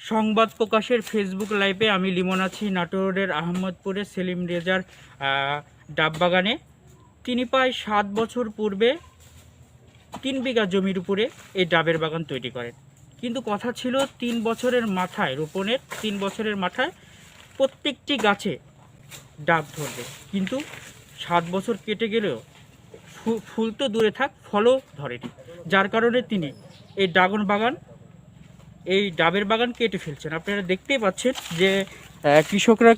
সংবাদ প্রকাশের ফেসবুক লাইভে আমি লিমন আছি। নাটোরের আহমদপুরের সেলিম রেজার ডাববাগানে। তিনি প্রায় সাত বছর পূর্বে তিন বিঘা জমির উপরে এই ডাবের বাগান তৈরি করেন। কিন্তু কথা ছিল তিন বছরের মাথায়, রোপণের তিন বছরের মাথায় প্রত্যেকটি গাছে ডাব ধরবে। কিন্তু সাত বছর কেটে গেলেও ফুল তো দূরে থাক, ফলও ধরেনি। যার কারণে তিনি এই ড্রাগন বাগান এই ডাবের বাগান কেটে ফেলছেন। আপনারা দেখতেই পাচ্ছেন যে কৃষকরা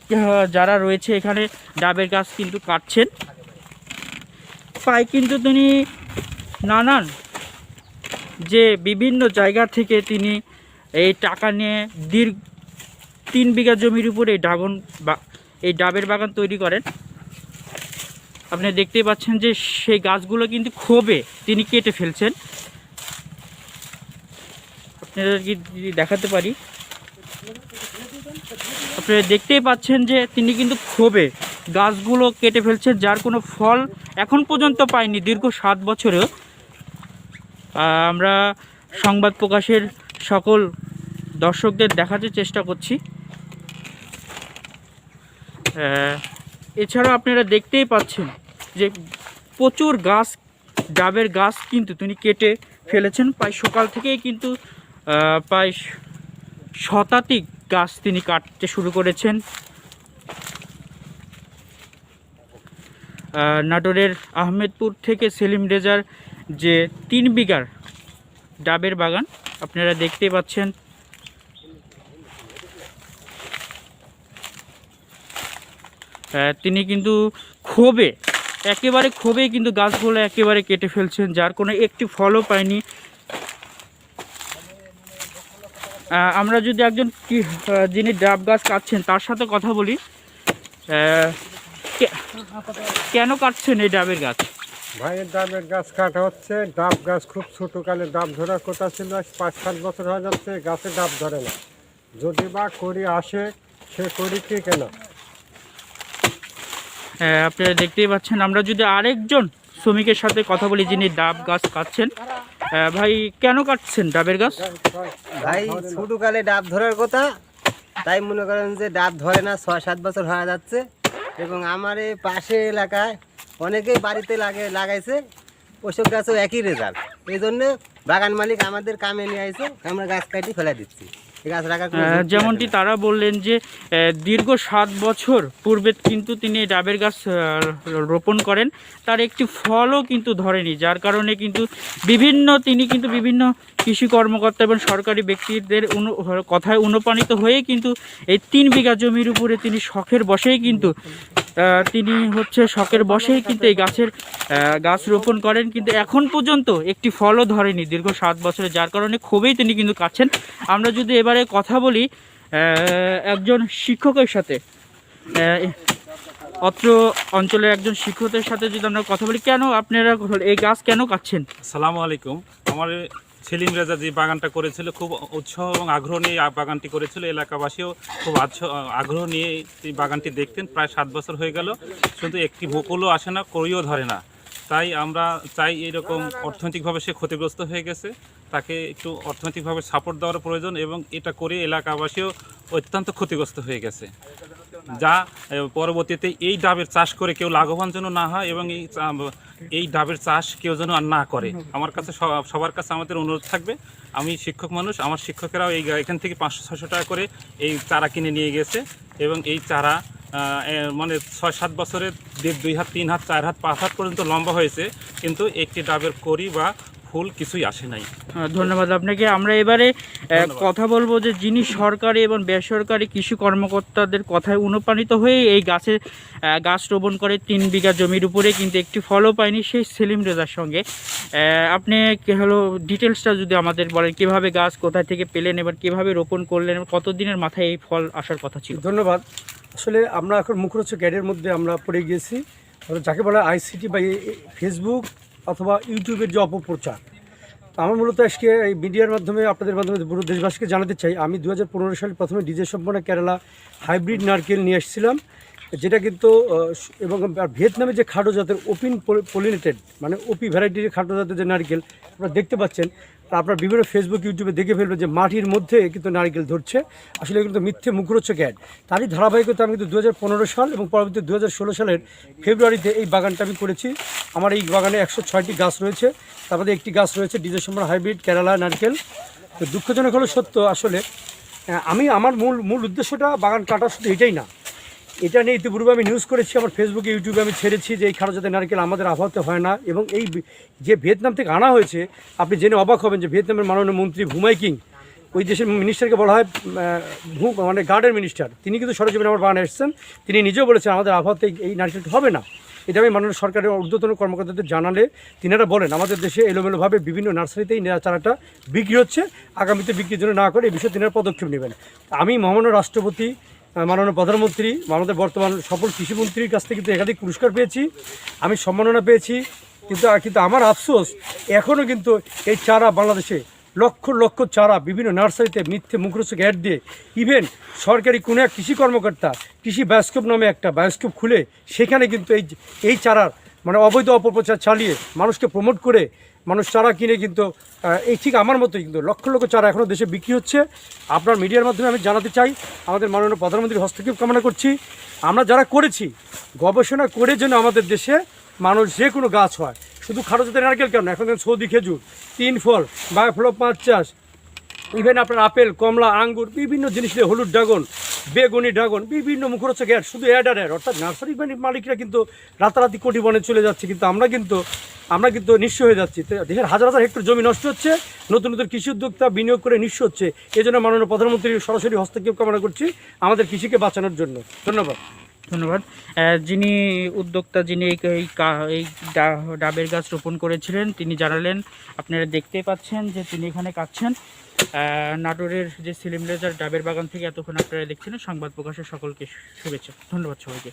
যারা রয়েছে এখানে ডাবের গাছ কিন্তু কাটছেন। পায় কিন্তু তিনি নানান যে বিভিন্ন জায়গা থেকে তিনি এই টাকা নিয়ে দীর্ঘ তিন বিঘা জমির উপরে এই ড্রাগন বা, এই ডাবের বাগান তৈরি করেন। আপনি দেখতেই পাচ্ছেন যে সেই গাছগুলো কিন্তু ক্ষোভে তিনি কেটে ফেলছেন। আপনাদেরকে যদি দেখাতে পারি আপনারা দেখতেই পাচ্ছেন যে তিনি কিন্তু ক্ষোভে গাছগুলো কেটে ফেলছেন যার কোনো ফল এখন পর্যন্ত পায়নি দীর্ঘ সাত বছরেও। আমরা সংবাদ প্রকাশের সকল দর্শকদের দেখাতে চেষ্টা করছি। আহ, এছাড়াও আপনারা দেখতেই পাচ্ছেন যে প্রচুর গাছ ডাবের গাছ কিন্তু তিনি কেটে ফেলেছেন। প্রায় সকাল থেকেই কিন্তু প্রায় শতাধিক গাছ তিনি কাটতে শুরু করেছেন। নাটোরের আহমেদপুর থেকে সেলিম রেজার যে তিন বিঘার ডাবের বাগান, আপনারা দেখতেই পাচ্ছেন। তিনি কিন্তু ক্ষোভে, একেবারে ক্ষোভে কিন্তু গাছগুলো একেবারে কেটে ফেলছেন, যার কোনো একটি ফলও পায়নি। আমরা যদি একজন কি- যিনি ডাব গাছ কাটছেন তার সাথে কথা বলি। কেন কাটছেন এই ডাবের গাছ? ভাইয়ের ডাবের গাছ কাটা হচ্ছে। ডাব গাছ খুব ছোট কালে ডাব ধরার কথা ছিল পাঁচ সাত বছর হয়ে যাচ্ছে গাছে ডাব ধরে না। যদি বা করি আসে সে করি কি কেন? আপনারা দেখতেই পাচ্ছেন আমরা যদি আরেকজন শ্রমিকের সাথে কথা বলি যিনি ডাব গাছ কাটছেন ভাই, কেন কাটছেন ডাবের গাছ? ভাই, ছোটকালে ডাব ধরার কথা, তাই মনে করেন যে ডাব ধরে না, ছয়, সাত বছর হয়ে যাচ্ছে। এবং আমার এই পাশে এলাকায় অনেকেই বাড়িতে লাগে, লাগাইছে ওসব গাছও একই রেজাল্ট এই জন্যে বাগান মালিক আমাদের কামে নিয়ে আইছে, আমরা গাছ কাটি ফেলে দিচ্ছি। যেমনটি তারা বললেন যে দীর্ঘ সাত বছর পূর্বে কিন্তু তিনি ডাবের গাছ রোপণ করেন। তার একটি ফলও কিন্তু ধরেনি যার কারণে কিন্তু বিভিন্ন তিনি কিন্তু বিভিন্ন কৃষি কর্মকর্তা এবং সরকারি ব্যক্তিদের অনু কথায় অনুপ্রাণিত হয়ে কিন্তু এই তিন বিঘা জমির উপরে তিনি শখের বসেই কিন্তু তিনি হচ্ছে শখের বসেই কিন্তু এই গাছের গাছ রোপণ করেন। কিন্তু এখন পর্যন্ত একটি ফলও ধরেনি দীর্ঘ সাত বছরে, যার কারণে খুবই তিনি কিন্তু কাটছেন আমরা যদি এবারে কথা বলি একজন শিক্ষকের সাথে অত্র অঞ্চলের একজন শিক্ষকের সাথে যদি আমরা কথা বলি, কেন আপনারা এই গাছ কেন কাটছেন? সালামু আলাইকুম। আমার সেলিম রেজা যে বাগানটা করেছিল, খুব উৎসাহ এবং আগ্রহ নিয়ে বাগানটি করেছিল। এলাকাবাসীও খুব আগ্রহ নিয়ে এই বাগানটি দেখতেন। প্রায় সাত বছর হয়ে গেল, শুধু একটি বকুলও আসে না করিও ধরে না। তাই আমরা চাই এরকম অর্থনৈতিকভাবে সে ক্ষতিগ্রস্ত হয়ে গেছে। তাকে একটু অর্থনৈতিকভাবে সাপোর্ট দেওয়ার প্রয়োজন এবং এটা করে এলাকাবাসীও অত্যন্ত ক্ষতিগ্রস্ত হয়ে গেছে। যা পরবর্তীতে এই ডাবের চাষ করে কেউ লাভবান যেন না হয় এবং এই এই ডাবের চাষ কেউ যেন আর না করে। আমার কাছে সবার কাছে আমাদের অনুরোধ থাকবে। আমি শিক্ষক মানুষ আমার শিক্ষকেরাও এই এখান থেকে পাঁচশো ছশো টাকা করে এই চারা কিনে নিয়ে গেছে এবং এই চারা মানে ছয় সাত বছরে দেড় দুই হাত তিন হাত চার হাত পাঁচ হাত পর্যন্ত লম্বা হয়েছে। কিন্তু একটি ডাবের করি বা ফুল কিছুই আসে নাই। আহ, ধন্যবাদ আপনাকে। আমরা এবারে কথা বলব যে যিনি সরকারি এবং বেসরকারি কৃষি কর্মকর্তাদের কথায় অনুপ্রাণিত হয়ে এই গাছে গাছ রোপণ করে তিন বিঘা জমির উপরে কিন্তু একটি ফলও পায়নি সেই সেলিম রেজার সঙ্গে। আপনি কি হলো ডিটেলসটা যদি আমাদের বলেন কীভাবে গাছ কোথা থেকে পেলেন এবার কীভাবে রোপণ করলেন এবং কতদিনের মাথায় এই ফল আসার কথা ছিল? ধন্যবাদ। আসলে আমরা এখন মুখরোচক গ্যাডের মধ্যে আমরা পড়ে গিয়েছি। যাকে বলা আইসিটি বা ফেসবুক অথবা ইউটিউবের যে অপপ্রচার আমার মূলত আজকে এই মিডিয়ার মাধ্যমে, আপনাদের মাধ্যমে পুরো দেশবাসীকে জানাতে চাই। আমি দু হাজার পনেরো সালে প্রথমে ডিজে সম্পন্ন কেরালা হাইব্রিড নারকেল নিয়ে এসেছিলাম। যেটা কিন্তু এবং ভিয়েতনামে যে খাটো জাতের ওপিন পলিনেটেড মানে ওপি ভ্যারাইটির খাটো জাতের যে নারকেল, আপনারা দেখতে পাচ্ছেন। আপনার বিভিন্ন ফেসবুক ইউটিউবে দেখে ফেলবেন যে মাটির মধ্যে কিন্তু নারকেল ধরছে। আসলে কিন্তু মিথ্যে মুখরোচক অ্যাড তারই ধারাবাহিকতা আমি কিন্তু দু হাজার পনেরো সাল এবং পরবর্তী দু হাজার ষোলো সালের ফেব্রুয়ারিতে এই বাগানটা আমি করেছি। আমার এই বাগানে একশো ছয়টি গাছ রয়েছে। তার মধ্যে একটি গাছ রয়েছে ডিজেসম্বর হাইব্রিড কেরালা নারকেল। তো দুঃখজনক হলো সত্য আসলে আমি, আমার মূল মূল উদ্দেশ্যটা বাগান কাটা শুধু এটাই না। এটা নিয়ে ইতিপূর্বে আমি নিউজ করেছি আমার ফেসবুকে ইউটিউবে আমি ছেড়েছি যে এই খারজাতে নারকেল আমাদের আবহাওয়াতে হয় না। এবং এই যে ভিয়েতনাম থেকে আনা হয়েছে, আপনি জেনে অবাক হবেন যে ভিয়েতনামের মাননীয় মন্ত্রী ভুমাই কিং, ওই দেশের মিনিস্টারকে বলা হয় ভূ মানে গার্ডের মিনিস্টার তিনি কিন্তু সরজমিনে আমার বাগানে এসেছেন। তিনি নিজেও বলেছেন, আমাদের আবহাওয়াতে এই- নারকেলটা হবে না। এটা আমি মাননীয় সরকারের ঊর্ধ্বতন কর্মকর্তাদের জানালে তিনারা বলেন, আমাদের দেশে এলোমেলোভাবে বিভিন্ন নার্সারিতেই চারাটা বিক্রি হচ্ছে। আগামীতে বিক্রির জন্য না করে এই বিষয়ে তিনারা পদক্ষেপ নেবেন। আমি মহামান্য রাষ্ট্রপতি মাননীয় প্রধানমন্ত্রী আমাদের বর্তমান সফল কৃষিমন্ত্রীর কাছ থেকে কিন্তু একাধিক পুরস্কার পেয়েছি। আমি সম্মাননা পেয়েছি, কিন্তু কিন্তু আমার আফসোস এখনও কিন্তু এই চারা বাংলাদেশে লক্ষ লক্ষ চারা বিভিন্ন নার্সারিতে মিথ্যে মুখরোচক অ্যাড দিয়ে, ইভেন সরকারি কোনো এক কৃষি কর্মকর্তা কৃষি বায়োস্কোপ নামে একটা বায়োস্কোপ খুলে, সেখানে কিন্তু এই এই চারার মানে অবৈধ অপপ্রচার চালিয়ে মানুষকে প্রমোট করে মানুষ চারা কিনে কিন্তু এই ঠিক আমার মতোই কিন্তু লক্ষ লক্ষ চারা এখনও দেশে বিক্রি হচ্ছে। আপনার মিডিয়ার মাধ্যমে আমি জানাতে চাই, আমাদের মাননীয় প্রধানমন্ত্রীর হস্তক্ষেপ কামনা করছি। আমরা যারা করেছি, গবেষণা করে যেন আমাদের দেশে মানুষ যে কোনো গাছ হয়, শুধু খাটো জাতের নারকেল কেন এখন সৌদি খেজুর, তিন ফল বায়ো বায়োফ্লো পাঁচ চাষ ইভেন আপনার আপেল, কমলা, আঙ্গুর, বিভিন্ন জিনিস দিয়ে হলুদ ড্রাগন, বেগুনি ড্রাগন, বিভিন্ন মুখরোচক অ্যাড, শুধু অ্যাড আর অ্যাড, অর্থাৎ নার্সারি মালিকরা কিন্তু রাতারাতি কোটি বনে চলে যাচ্ছে, কিন্তু আমরা কিন্তু আমরা কিন্তু নিঃস্ব হয়ে যাচ্ছি। দেশের হাজার হাজার হেক্টর জমি নষ্ট হচ্ছে, নতুন নতুন কৃষি উদ্যোক্তা বিনিয়োগ করে নিঃস্ব হচ্ছে। এই জন্য মাননীয় প্রধানমন্ত্রীর সরাসরি হস্তক্ষেপ কামনা করছি আমাদের কৃষিকে বাঁচানোর জন্য। ধন্যবাদ। ধন্যবাদ। যিনি উদ্যোক্তা, যিনি এই এই ডাবের গাছ রোপণ করেছিলেন, তিনি জানালেন, আপনারা দেখতেই পাচ্ছেন যে তিনি এখানে কাটছেন। নাটোরের যে সিলিম রেজার ডাবের বাগান থেকে এতক্ষণ আপনারা দেখছিলেন, সংবাদ প্রকাশের সকলকে শুভেচ্ছা। ধন্যবাদ সবাইকে।